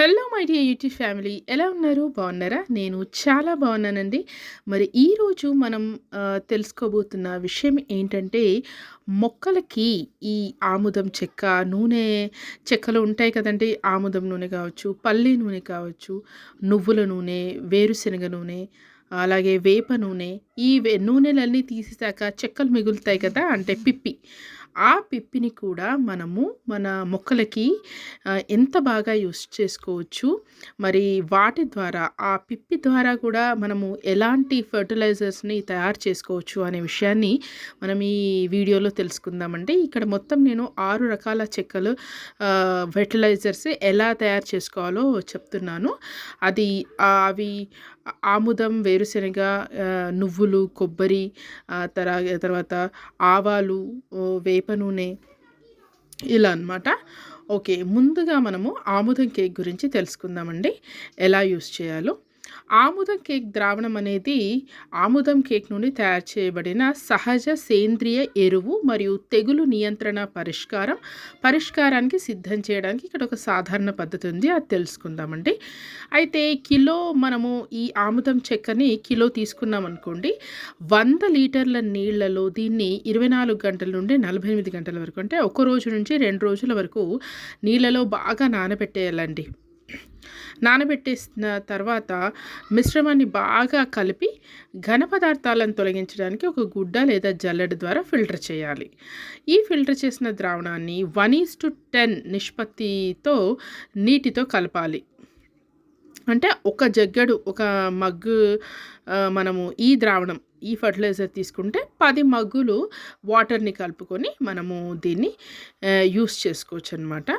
Hello my dear YouTube family ఎలా ఉన్నారు? బాగున్నారా? నేను చాలా బాగున్నానండి. మరి ఈరోజు మనం తెలుసుకోబోతున్న విషయం ఏంటంటే మొక్కలకి ఈ ఆముదం చెక్క నూనె చెక్కలు ఉంటాయి కదండి. ఆముదం నూనె కావచ్చు పల్లి నూనె కావచ్చు నువ్వుల నూనె వేరుశనగ నూనె అలాగే వేప నూనె. ఈ వే- నూనెలన్నీ తీసేసాక చెక్కలు మిగులుతాయి కదా అంటే పిప్పి. ఆ పిప్పిని కూడా మనము మన మొక్కలకి ఎంత బాగా యూస్ చేసుకోవచ్చు? మరి వాటి ద్వారా ఆ పిప్పి ద్వారా కూడా మనము ఎలాంటి ఫర్టిలైజర్స్ని తయారు చేసుకోవచ్చు అనే విషయాన్ని మనం ఈ వీడియోలో తెలుసుకుందామండి. ఇక్కడ మొత్తం నేను ఆరు రకాల చెక్కలు ఫెర్టిలైజర్స్ ఎలా తయారు చేసుకోవాలో చెప్తున్నాను. అది అవి ఆముదం వేరుశనగ నువ్వులు కొబ్బరి తర తరా తర్వాత ఆవాలు వేప నూనె ఇలా అన్నమాట. ఓకే ముందుగా మనము ఆముదం కేక్ గురించి తెలుసుకుందామండి. ఎలా యూస్ చేయాలో ఆముదం కేక్ ద్రావణం అనేది ఆముదం కేక్ నుండి తయారు చేయబడిన సహజ సేంద్రియ ఎరువు మరియు తెగులు నియంత్రణ పరిష్కారం పరిష్కారానికి సిద్ధం చేయడానికి ఇక్కడ ఒక సాధారణ పద్ధతి ఉంది. అది తెలుసుకుందామండి. అయితే కిలో మనము ఈ ఆముదం చెక్కని కిలో తీసుకున్నాం అనుకోండి వంద లీటర్ల నీళ్ళలో దీన్ని ఇరవై నాలుగు గంటల నుండి నలభై ఎనిమిది గంటల వరకు అంటే ఒక రోజు నుంచి రెండు రోజుల వరకు నీళ్ళలో బాగా నానబెట్టేయాలండి. నానబెట్టేసిన తర్వాత మిశ్రమాన్ని బాగా కలిపి ఘన పదార్థాలను తొలగించడానికి ఒక గుడ్డ లేదా జల్లెడ ద్వారా ఫిల్టర్ చేయాలి. ఈ ఫిల్టర్ చేసిన ద్రావణాన్ని వన్ ఈస్ టు టెన్ నిష్పత్తితో నీటితో కలపాలి. అంటే ఒక జగ్గడు ఒక మగ్గు మనము ఈ ద్రావణం ఈ ఫర్టిలైజర్ తీసుకుంటే పది మగ్గులు వాటర్ని కలుపుకొని మనము దీన్ని యూస్ చేసుకోవచ్చు అనమాట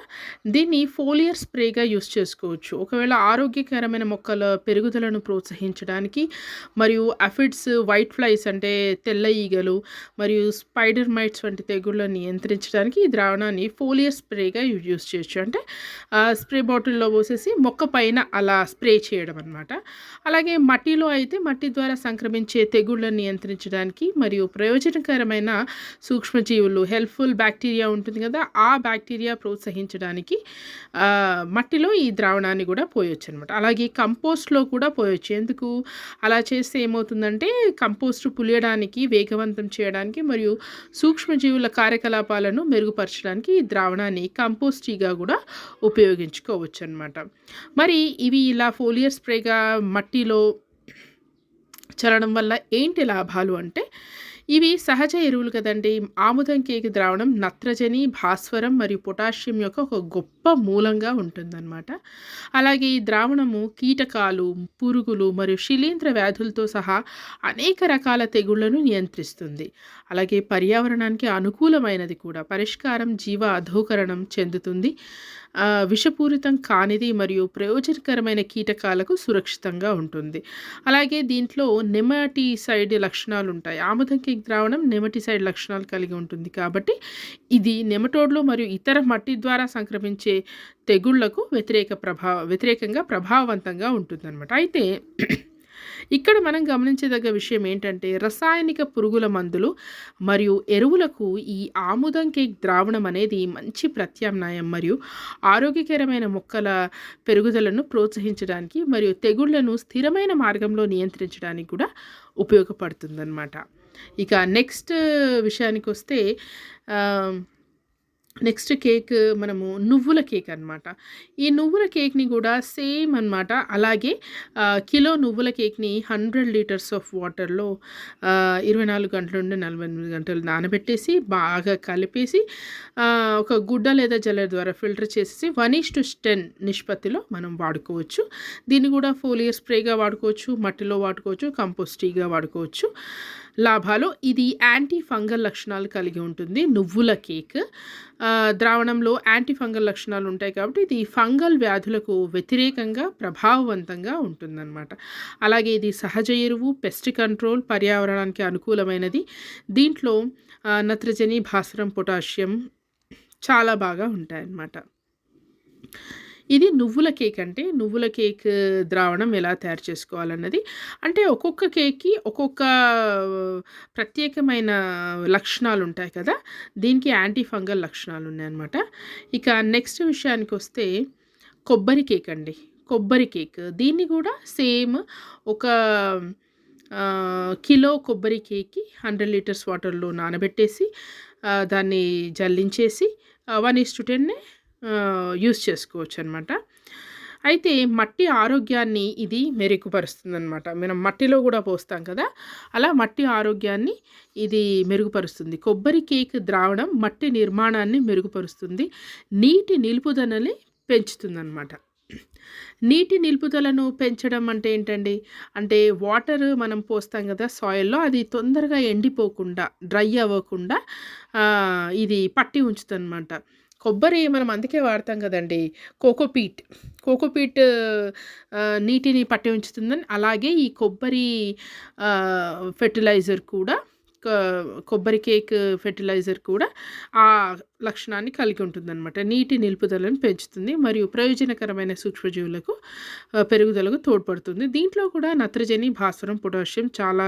దీన్ని ఫోలియర్ స్ప్రేగా యూస్ చేసుకోవచ్చు. ఒకవేళ ఆరోగ్యకరమైన మొక్కల పెరుగుదలను ప్రోత్సహించడానికి మరియు అఫిడ్స్ వైట్ ఫ్లైస్ అంటే తెల్ల ఈగలు మరియు స్పైడర్ మైట్స్ వంటి తెగుళ్ళను నియంత్రించడానికి ఈ ద్రావణాన్ని ఫోలియర్ స్ప్రేగా యూజ్ చేయొచ్చు. అంటే ఆ, స్ప్రే బాటిల్లో పోసేసి మొక్క పైన అలా స్ప్రే చేయడం అనమాట అలాగే మట్టిలో అయితే మట్టి ద్వారా సంక్రమించే తెగుళ్ళ వ్యాధులను నియంత్రించడానికి మరియు ప్రయోజనకరమైన సూక్ష్మజీవులు హెల్ప్ఫుల్ బ్యాక్టీరియా ఉంటుంది కదా ఆ బ్యాక్టీరియా ప్రోత్సహించడానికి మట్టిలో ఈ ద్రావణాన్ని కూడా పోయొచ్చు అనమాట అలాగే కంపోస్ట్లో కూడా పోయొచ్చు. ఎందుకు? అలా చేస్తే ఏమవుతుందంటే కంపోస్ట్ పులియడానికి వేగవంతం చేయడానికి మరియు సూక్ష్మజీవుల కార్యకలాపాలను మెరుగుపరచడానికి ఈ ద్రావణాన్ని కంపోస్టీగా కూడా ఉపయోగించుకోవచ్చు అనమాట మరి ఇవి ఇలా ఫోలియర్ స్ప్రేగా మట్టిలో చల్లడం వల్ల ఏంటి లాభాలు అంటే ఇవి సహజ ఎరువులు కదండి. ఆముదం కేక్ ద్రావణం నత్రజని భాస్వరం మరియు పొటాషియం యొక్క ఒక గొప్ప మూలంగా ఉంటుందన్నమాట. అలాగే ఈ ద్రావణము కీటకాలు పురుగులు మరియు శిలీంద్ర వ్యాధులతో సహా అనేక రకాల తెగుళ్ళను నియంత్రిస్తుంది. అలాగే పర్యావరణానికి అనుకూలమైనది కూడా. పరిష్కారం జీవ అధోకరణం చెందుతుంది. విషపూరితం కానిది మరియు ప్రయోజనకరమైన కీటకాలకు సురక్షితంగా ఉంటుంది. అలాగే దీంట్లో నెమటిసైడ్ లక్షణాలు ఉంటాయి ఆముదం కేక్ ద్రావణం నెమటిసైడ్ లక్షణాలు కలిగి ఉంటుంది కాబట్టి ఇది నెమటోడ్లు మరియు ఇతర మట్టి ద్వారా సంక్రమించే తెగుళ్ళకు వ్యతిరేక ప్రభావ వ్యతిరేకంగా ప్రభావవంతంగా ఉంటుందన్నమాట. అయితే ఇక్కడ మనం గమనించదగ్గ విషయం ఏంటంటే రసాయనిక పురుగుల మందులు మరియు ఎరువులకు ఈ ఆముదం కేక్ ద్రావణం అనేది మంచి ప్రత్యామ్నాయం మరియు ఆరోగ్యకరమైన మొక్కల పెరుగుదలను ప్రోత్సహించడానికి మరియు తెగుళ్ళను స్థిరమైన మార్గంలో నియంత్రించడానికి కూడా ఉపయోగపడుతుందన్నమాట. ఇక నెక్స్ట్ విషయానికి వస్తే నెక్స్ట్ కేక్ మనము నువ్వుల కేక్ అనమాట ఈ నువ్వుల కేక్ని కూడా సేమ్ అన్నమాట. అలాగే కిలో నువ్వుల కేక్ని హండ్రెడ్ లీటర్స్ ఆఫ్ వాటర్లో ఇరవై నాలుగు గంటల నుండి నలభై ఎనిమిది గంటలు నానబెట్టేసి బాగా కలిపేసి ఒక గుడ్డ లేదా జల్లెడ ద్వారా ఫిల్టర్ చేసేసి వన్ ఈస్ టు టెన్ నిష్పత్తిలో మనం వాడుకోవచ్చు. దీన్ని కూడా ఫోలియర్ స్ప్రేగా వాడుకోవచ్చు మట్టిలో వాడుకోవచ్చు కంపోస్టీగా వాడుకోవచ్చు. లాభాలు. ఇది యాంటీ ఫంగల్ లక్షణాలు కలిగి ఉంటుంది. నువ్వుల కేక్. ద్రావణంలో యాంటీ ఫంగల్ లక్షణాలు ఉంటాయి కాబట్టి ఇది ఫంగల్ వ్యాధులకు వ్యతిరేకంగా ప్రభావవంతంగా ఉంటుందన్నమాట. అలాగే ఇది సహజ ఎరువు పెస్ట్ కంట్రోల్ పర్యావరణానికి అనుకూలమైనది. దీంట్లో నత్రజని భాస్వరం పొటాషియం చాలా బాగా ఉంటాయన్నమాట. ఇది నువ్వుల కేక్ అంటే నువ్వుల కేక్ ద్రావణం ఎలా తయారు చేసుకోవాలన్నది. అంటే ఒక్కొక్క కేక్కి ఒక్కొక్క ప్రత్యేకమైన లక్షణాలు ఉంటాయి కదా. దీనికి యాంటీ ఫంగల్ లక్షణాలు ఉన్నాయన్నమాట. ఇక నెక్స్ట్ విషయానికి వస్తే కొబ్బరి కేక్ అండి. కొబ్బరి కేక్. దీన్ని కూడా సేమ్ ఒక కిలో కొబ్బరి కేక్కి హండ్రెడ్ లీటర్స్ వాటర్లో నానబెట్టేసి దాన్ని జల్లించేసి వన్ ఈస్ టు టెన్నే యూస్ చేసుకోవచ్చు అనమాట అయితే మట్టి ఆరోగ్యాన్ని ఇది మెరుగుపరుస్తుందన్నమాట మనం మట్టిలో కూడా పోస్తాం కదా అలా మట్టి ఆరోగ్యాన్ని ఇది మెరుగుపరుస్తుంది. కొబ్బరి కేక్ ద్రావణం మట్టి నిర్మాణాన్ని మెరుగుపరుస్తుంది. నీటి నిలుపుదలని పెంచుతుందన్నమాట నీటి నిలుపుదలను పెంచడం అంటే ఏంటండి? అంటే వాటర్ మనం పోస్తాం కదా సాయిల్లో అది తొందరగా ఎండిపోకుండా డ్రై అవ్వకుండా ఇది పట్టి ఉంచుతుంది అనమాట కొబ్బరి మనం అందుకే వాడతాం కదండి. కోకోపీట్ కోకోపీట్ నీటిని పట్టి ఉంచుతుందని అలాగే ఈ కొబ్బరి ఫెర్టిలైజర్ కూడా కొబ్బరి కేక్ ఫెర్టిలైజర్ కూడా ఆ లక్షణాన్ని కలిగి ఉంటుందన్నమాట. నీటి నిలుపుదలను పెంచుతుంది మరియు ప్రయోజనకరమైన సూక్ష్మజీవులకు పెరుగుదలకు తోడ్పడుతుంది. దీంట్లో కూడా నత్రజని భాస్వరం పొటాషియం చాలా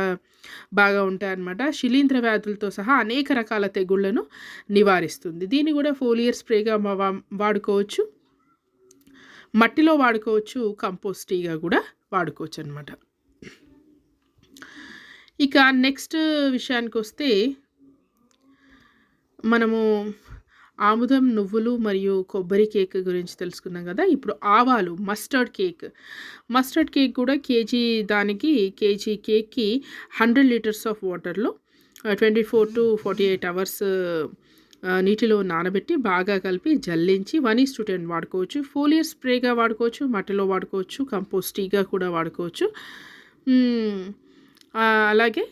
బాగా ఉంటాయన్నమాట. శిలీంద్ర వ్యాధులతో సహా అనేక రకాల తెగుళ్ళను నివారిస్తుంది. దీన్ని కూడా ఫోలియర్ స్ప్రేగా వాడుకోవచ్చు. మట్టిలో వాడుకోవచ్చు కంపోస్టీగా కూడా వాడుకోవచ్చు అనమాట ఇక నెక్స్ట్ విషయానికి వస్తే మనము ఆముదం నువ్వులు మరియు కొబ్బరి కేక్ గురించి తెలుసుకున్నాం కదా. ఇప్పుడు ఆవాలు మస్టర్డ్ కేక్ మస్టర్డ్ కేక్ కూడా కేజీ దానికి కేజీ కేక్కి హండ్రెడ్ లీటర్స్ ఆఫ్ వాటర్లో twenty four to forty eight hours నీటిలో నానబెట్టి బాగా కలిపి జల్లించి వన్ ఈస్ టు టెన్ వాడుకోవచ్చు. ఫోలియర్ స్ప్రేగా వాడుకోవచ్చు మట్టిలో వాడుకోవచ్చు కంపోస్టీగా కూడా వాడుకోవచ్చు. అలాగే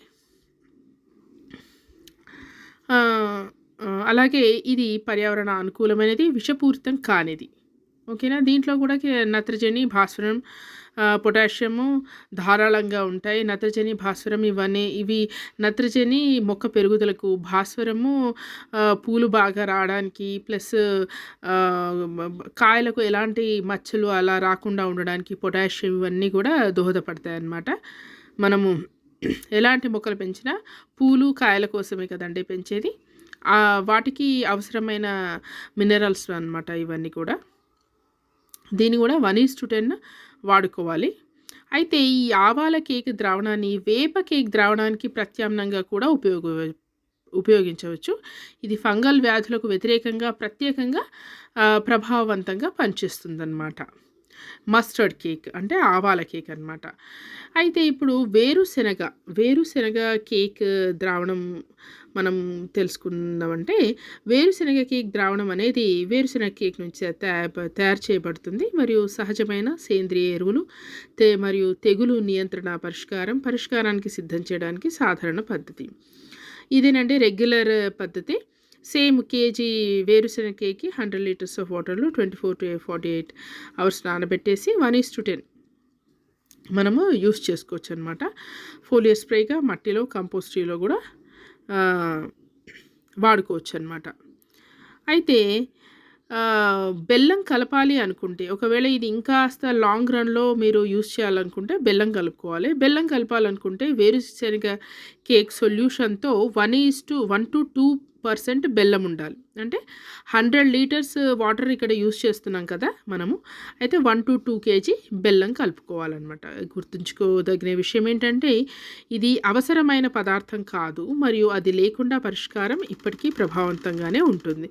అలాగే ఇది పర్యావరణ అనుకూలమైనది విషపూరితం కానిది. ఓకేనా? దీంట్లో కూడా నత్రజని భాస్వరం పొటాషియము ధారాళంగా ఉంటాయి. నత్రజని భాస్వరం ఇవన్నీ ఇవి నత్రజని మొక్క పెరుగుదలకు భాస్వరము పూలు బాగా రావడానికి ప్లస్ కాయలకు ఎలాంటి మచ్చలు అలా రాకుండా ఉండడానికి పొటాషియం ఇవన్నీ కూడా దోహదపడతాయి అన్నమాట మనము ఎలాంటి మొక్కలు పెంచినా పూలు కాయల కోసమే కదండి పెంచేది. వాటికి అవసరమైన మినరల్స్ అనమాట ఇవన్నీ కూడా. దీన్ని కూడా వన్ ఈస్ టు టెన్ వాడుకోవాలి. అయితే ఈ ఆవాల కేక్ ద్రావణాన్ని వేప కేక్ ద్రావణానికి ప్రత్యామ్నాయంగా కూడా ఉపయోగ ఉపయోగించవచ్చు. ఇది ఫంగల్ వ్యాధులకు వ్యతిరేకంగా ప్రత్యేకంగా ప్రభావవంతంగా పనిచేస్తుందన్నమాట. మస్టర్డ్ కేక్ అంటే ఆవాల కేక్ అనమాట అయితే ఇప్పుడు వేరుశెనగ వేరుశెనగ కేక్ ద్రావణం మనం తెలుసుకుందామంటే వేరుశెనగ కేక్ ద్రావణం అనేది వేరుశెనగ కేక్ నుంచి తయారు చేయబడుతుంది. మరియు సహజమైన సేంద్రియ ఎరువులు తే మరియు తెగులు నియంత్రణ పరిష్కారం పరిష్కారానికి సిద్ధం చేయడానికి సాధారణ పద్ధతి. ఇదేనండి రెగ్యులర్ పద్ధతి. సేమ్ కేజీ వేరుశెనగ హండ్రెడ్ లీటర్స్ ఆఫ్ వాటర్లో twenty four to forty eight hours నానబెట్టేసి వన్ ఈస్ టు టెన్ మనము యూస్ చేసుకోవచ్చు అనమాట ఫోలియో స్ప్రేగా మట్టిలో కంపోస్టీలో కూడా వాడుకోవచ్చు అనమాట అయితే బెల్లం కలపాలి అనుకుంటే ఒకవేళ ఇది ఇంకాస్త లాంగ్ రన్లో మీరు యూస్ చేయాలనుకుంటే బెల్లం కలుపుకోవాలి. బెల్లం కలపాలనుకుంటే వేరుశనగ cake సొల్యూషన్తో one is to one to two percent బెల్లం ఉండాలి. అంటే హండ్రెడ్ లీటర్స్ వాటర్ ఇక్కడ యూస్ చేస్తున్నాం కదా మనము. అయితే వన్ టు టూ కేజీ బెల్లం కలుపుకోవాలన్నమాట. గుర్తుంచుకోదగిన విషయం ఏంటంటే ఇది అవసరమైన పదార్థం కాదు మరియు అది లేకుండా పరిష్కారం ఇప్పటికీ ప్రభావవంతంగానే ఉంటుంది.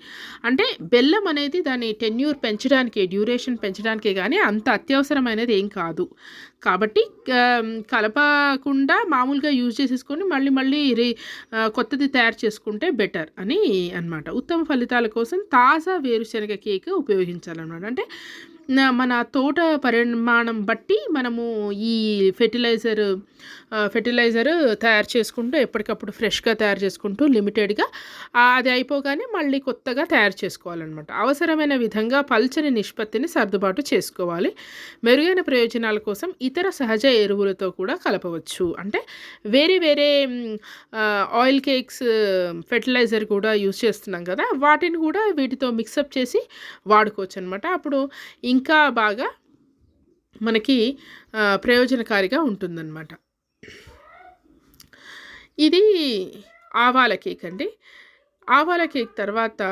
అంటే బెల్లం అనేది దాని టెన్యూర్ పెంచడానికి డ్యూరేషన్ పెంచడానికే కానీ అంత అత్యవసరమైనది ఏం కాదు. కాబట్టి కలపకుండా మామూలుగా యూజ్ చేసేసుకొని మళ్ళీ మళ్ళీ రీ కొత్తది తయారు చేసుకుంటే బెటర్ అని అనమాట ఉత్తమ ఫలితాల కోసం తాజా వేరుశనగ కేక్ ఉపయోగించాలన్నమాట. అంటే మన తోట పరిమాణం బట్టి మనము ఈ ఫెర్టిలైజర్ ఫెర్టిలైజర్ తయారు చేసుకుంటూ ఎప్పటికప్పుడు ఫ్రెష్గా తయారు చేసుకుంటూ లిమిటెడ్గా అది అయిపోగానే మళ్ళీ కొత్తగా తయారు చేసుకోవాలన్నమాట. అవసరమైన విధంగా పల్చని నిష్పత్తిని సర్దుబాటు చేసుకోవాలి. మెరుగైన ప్రయోజనాల కోసం ఇతర సహజ ఎరువులతో కూడా కలపవచ్చు. అంటే వేరే వేరే ఆయిల్ కేక్స్ ఫెర్టిలైజర్ కూడా యూజ్ చేస్తున్నాం కదా వాటిని కూడా వీటితో మిక్సప్ చేసి వాడుకోవచ్చు అనమాట అప్పుడు ఇంకా బాగా మనకి ప్రయోజనకారిగా ఉంటుందన్నమాట. ఇది ఆవాల కేక్ అండి. ఆవాల కేక్ తర్వాత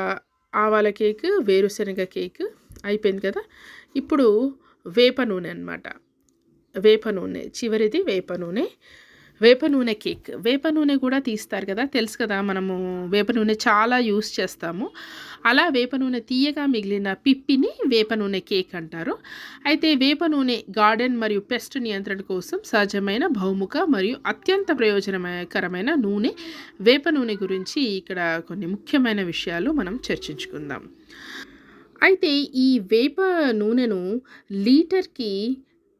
ఆవాల కేక్ వేరుశనగ కేక్ అయిపోయింది కదా. ఇప్పుడు వేప నూనె అనమాట వేప నూనె చివరిది వేప నూనె. వేప నూనె కేక్. వేప నూనె కూడా తీస్తారు కదా తెలుసు కదా మనము వేప నూనె చాలా యూస్ చేస్తాము. అలా వేప నూనె తీయగా మిగిలిన పిప్పిని వేప నూనె కేక్ అంటారు. అయితే వేప నూనె గార్డెన్ మరియు పెస్ట్ నియంత్రణ కోసం సహజమైన బహుముఖ మరియు అత్యంత ప్రయోజనకరమైన నూనె వేప నూనె గురించి ఇక్కడ కొన్ని ముఖ్యమైన విషయాలు మనం చర్చించుకుందాం. అయితే ఈ వేప నూనెను లీటర్కి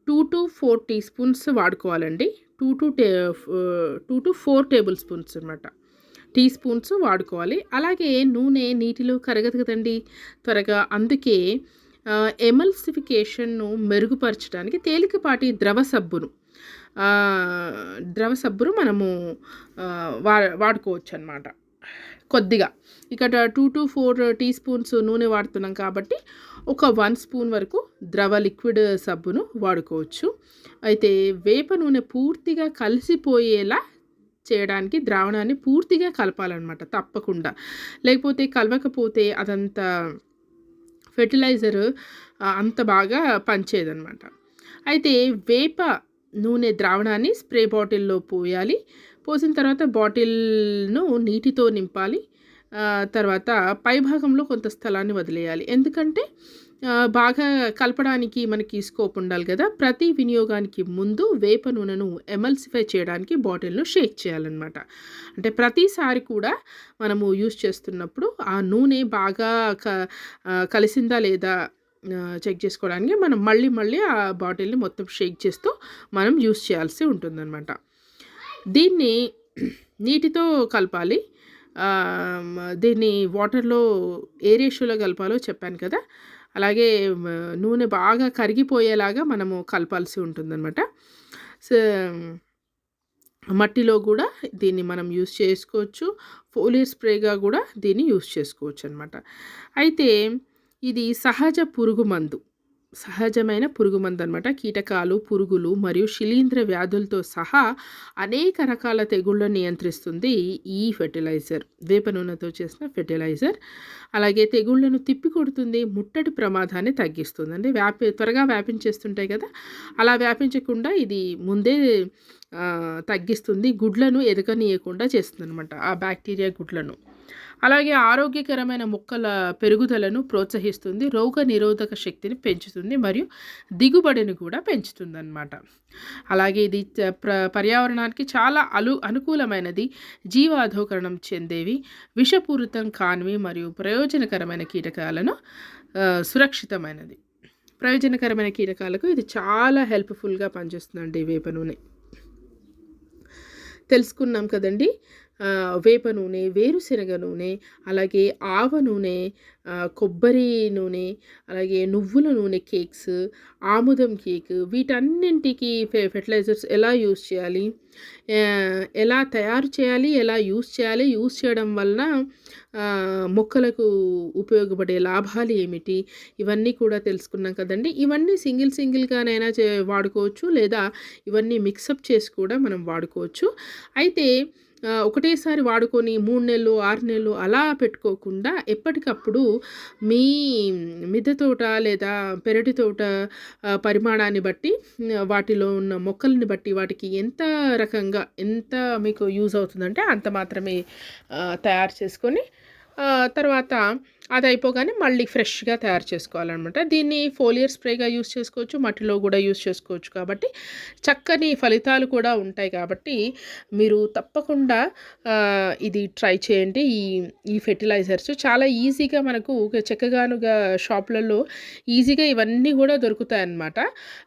two to four teaspoons వాడుకోవాలండి. టూ టు టే two to four tablespoons అనమాట టీ స్పూన్స్ వాడుకోవాలి. అలాగే నూనె నీటిలో కరగదు కదండి త్వరగా. అందుకే ఎమల్సిఫికేషన్ను మెరుగుపరచడానికి తేలికపాటి ద్రవ సబ్బును ద్రవ సబ్బును మనము వా వాడుకోవచ్చు అనమాట కొద్దిగా. ఇక్కడ two to four teaspoons నూనె వాడుతున్నాం కాబట్టి ఒక వన్ స్పూన్ వరకు ద్రవ లిక్విడ్ సబ్బును వాడుకోవచ్చు. అయితే వేప నూనె పూర్తిగా కలిసిపోయేలా చేయడానికి ద్రావణాన్ని పూర్తిగా కలపాలన్నమాట తప్పకుండా. లేకపోతే కలవకపోతే అదంతా ఫెర్టిలైజర్ అంత బాగా పనిచేయదనమాట అయితే వేప నూనె ద్రావణాన్ని స్ప్రే బాటిల్లో పోయాలి. పోసిన తర్వాత బాటిల్ను నీటితో నింపాలి. తర్వాత పైభాగంలో కొంత స్థలాన్ని వదిలేయాలి. ఎందుకంటే బాగా కలపడానికి మనకి స్కోప్ ఉండాలి కదా. ప్రతి వినియోగానికి ముందు వేప నూనెను ఎమల్సిఫై చేయడానికి బాటిల్ను షేక్ చేయాలన్నమాట. అంటే ప్రతిసారి కూడా మనము యూస్ చేస్తున్నప్పుడు ఆ నూనె బాగా క కలిసిందా లేదా చెక్ చేసుకోవడానికి మనం మళ్ళీ మళ్ళీ ఆ బాటిల్ని మొత్తం షేక్ చేస్తూ మనం యూస్ చేయాల్సి ఉంటుందన్నమాట. దీన్ని నీటితో కలపాలి. దీన్ని వాటర్లో ఏ రేషియోలో కలపాలో చెప్పాను కదా. అలాగే నూనె బాగా కరిగిపోయేలాగా మనము కలపాల్సి ఉంటుందన్నమాట. సో మట్టిలో కూడా దీన్ని మనం యూస్ చేసుకోవచ్చు. ఫోలియర్ స్ప్రేగా కూడా దీన్ని యూస్ చేసుకోవచ్చు అనమాట అయితే ఇది సహజ పురుగు మందు. సహజమైన పురుగు మందు అనమాట కీటకాలు పురుగులు మరియు శిలీంద్ర వ్యాధులతో సహా అనేక రకాల తెగుళ్ళను నియంత్రిస్తుంది ఈ ఫెర్టిలైజర్. వేప నూనెతో చేసిన ఫెర్టిలైజర్. అలాగే తెగుళ్ళను తిప్పి కొడుతుంది ముట్టడి ప్రమాదాన్ని తగ్గిస్తుంది అంటే వ్యాపి త్వరగా వ్యాపించేస్తుంటాయి కదా. అలా వ్యాపించకుండా ఇది ముందే తగ్గిస్తుంది. గుడ్లను ఎదగనీయకుండా చేస్తుంది అనమాట ఆ బ్యాక్టీరియా గుడ్లను. అలాగే ఆరోగ్యకరమైన మొక్కల పెరుగుదలను ప్రోత్సహిస్తుంది రోగ నిరోధక శక్తిని పెంచుతుంది మరియు దిగుబడిని కూడా పెంచుతుంది అన్నమాట అలాగే ఇది ప్ర పర్యావరణానికి చాలా అలు అనుకూలమైనది. జీవాధోకరణం చెందేవి విషపూరితం కానివి మరియు ప్రయోజనకరమైన కీటకాలను సురక్షితమైనది. ప్రయోజనకరమైన కీటకాలకు ఇది చాలా హెల్ప్ఫుల్గా పనిచేస్తుందండి వేప నూనె. తెలుసుకున్నాం కదండి? వేప నూనె వేరుశనగ నూనె అలాగే ఆవ నూనె కొబ్బరి నూనె అలాగే నువ్వుల నూనె కేక్స్ ఆముదం కేక్ వీటన్నింటికి ఫె ఫెర్టిలైజర్స్ ఎలా యూస్ చేయాలి? ఎలా తయారు చేయాలి? ఎలా యూస్ చేయాలి? యూస్ చేయడం వలన మొక్కలకు ఉపయోగపడే లాభాలు ఏమిటి? ఇవన్నీ కూడా తెలుసుకున్నాం కదండి. ఇవన్నీ సింగిల్ సింగిల్గానైనా చే వాడుకోవచ్చు లేదా ఇవన్నీ మిక్సప్ చేసి కూడా మనం వాడుకోవచ్చు. అయితే ఒకటేసారి వాడుకొని మూడు నెలలు ఆరు నెలలు అలా పెట్టుకోకుండా ఎప్పటికప్పుడు మీ మిద్దె తోట లేదా పెరటి తోట పరిమాణాన్ని బట్టి వాటిలో ఉన్న మొక్కల్ని బట్టి వాటికి ఎంత రకంగా ఎంత మీకు యూజ్ అవుతుందంటే అంత మాత్రమే తయారు చేసుకొని తర్వాత అది అయిపోగానే మళ్ళీ ఫ్రెష్గా తయారు చేసుకోవాలన్నమాట. దీన్ని ఫోలియర్ స్ప్రేగా యూస్ చేసుకోవచ్చు మట్టిలో కూడా యూస్ చేసుకోవచ్చు కాబట్టి చక్కని ఫలితాలు కూడా ఉంటాయి కాబట్టి మీరు తప్పకుండా ఇది ట్రై చేయండి. ఈ ఈ ఫెర్టిలైజర్స్ చాలా ఈజీగా మనకు చెక్కగానుగా షాప్లలో ఈజీగా ఇవన్నీ కూడా దొరుకుతాయి అన్నమాట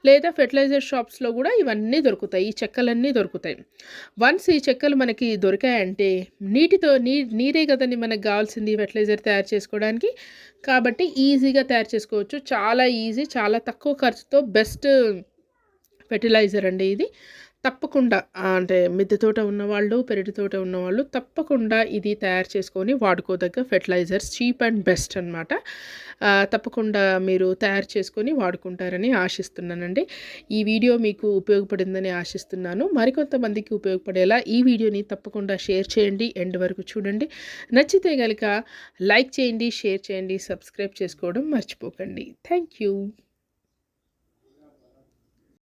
లేదా ఫెర్టిలైజర్ షాప్స్లో కూడా ఇవన్నీ దొరుకుతాయి ఈ చెక్కలన్నీ దొరుకుతాయి. వన్స్ ఈ చెక్కలు మనకి దొరికాయంటే నీటితో నీ నీరే కదండి మనకు కావాల్సింది ఫెర్టిలైజర్ తయారు చేసుకోవడానికి. చేయడానికి. కాబట్టి ఈజీగా తయారు చేసుకోవచ్చు. చాలా ఈజీ చాలా తక్కువ ఖర్చుతో బెస్ట్ ఫెర్టిలైజర్ అండి ఇది. తప్పకుండా అంటే మిద్దె తోట ఉన్నవాళ్ళు పెరటి తోట ఉన్నవాళ్ళు తప్పకుండా ఇది తయారు చేసుకొని వాడుకోదగ్గ ఫెర్టిలైజర్స్ చీప్ అండ్ బెస్ట్ అనమాట తప్పకుండా మీరు తయారు చేసుకొని వాడుకుంటారని ఆశిస్తున్నానండి. ఈ వీడియో మీకు ఉపయోగపడిందని ఆశిస్తున్నాను. మరికొంతమందికి ఉపయోగపడేలా ఈ వీడియోని తప్పకుండా షేర్ చేయండి. ఎండ్ వరకు చూడండి. నచ్చితే కనుక లైక్ చేయండి షేర్ చేయండి సబ్స్క్రైబ్ చేసుకోవడం మర్చిపోకండి. Thank you.